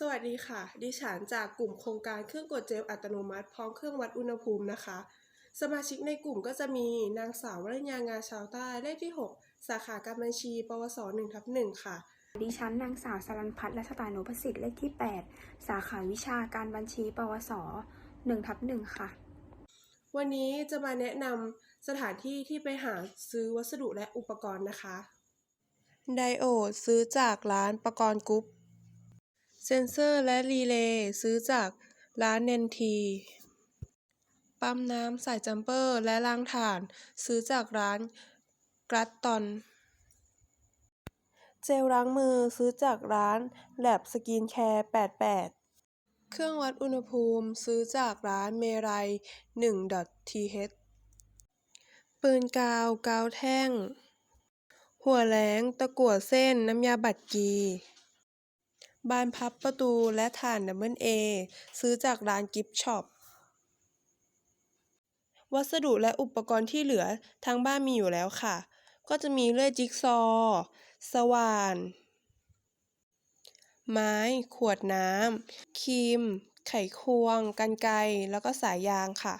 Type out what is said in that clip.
สวัสดีค่ะ ดิฉันจากกลุ่มโครงการเครื่องกดเจลอัตโนมัติ พร้อมเครื่องวัดอุณหภูมินะคะ สมาชิกในกลุ่มก็จะมีนางสาววรัญญางาชาวใต้เลขที่ 6 สาขาการบัญชี ปวส1ทับ1ค่ะ ดิฉันนางสาวสรันพัฒน์และสตานุประสิทธิ์เลขที่ 8 สาขาวิชาการบัญชี ปวส1ทับ1ค่ะ วันนี้จะมาแนะนำสถานที่ที่ไปหาซื้อวัสดุและอุปกรณ์นะคะ ไดโอดซื้อจากร้านประกรณ์กรุ๊ป เซนเซอร์และรีเลย์ซื้อจากร้านเนนทีปั๊มน้ำสายจัมเปอร์และรางถ่านซื้อจากร้านกรัตตอน เจลล้างมือซื้อจากร้านแลบสกินแคร์ 88 เครื่องวัดอุณหภูมิซื้อจากร้านเมรัย 1.th ปืนกาว กาวแท่ง หัวแหลงตะกั่วเส้นน้ำยาบัดกี บานพับประตูและถ่านดับเบิลเอซื้อจากร้านกิฟช็อป วัสดุและอุปกรณ์ที่เหลือทางบ้านมีอยู่แล้วค่ะ ก็จะมีเลื่อยจิ๊กซอว์สว่าน ไม้ ขวดน้ำครีม ไขควงกรรไกรแล้วก็สายยางค่ะ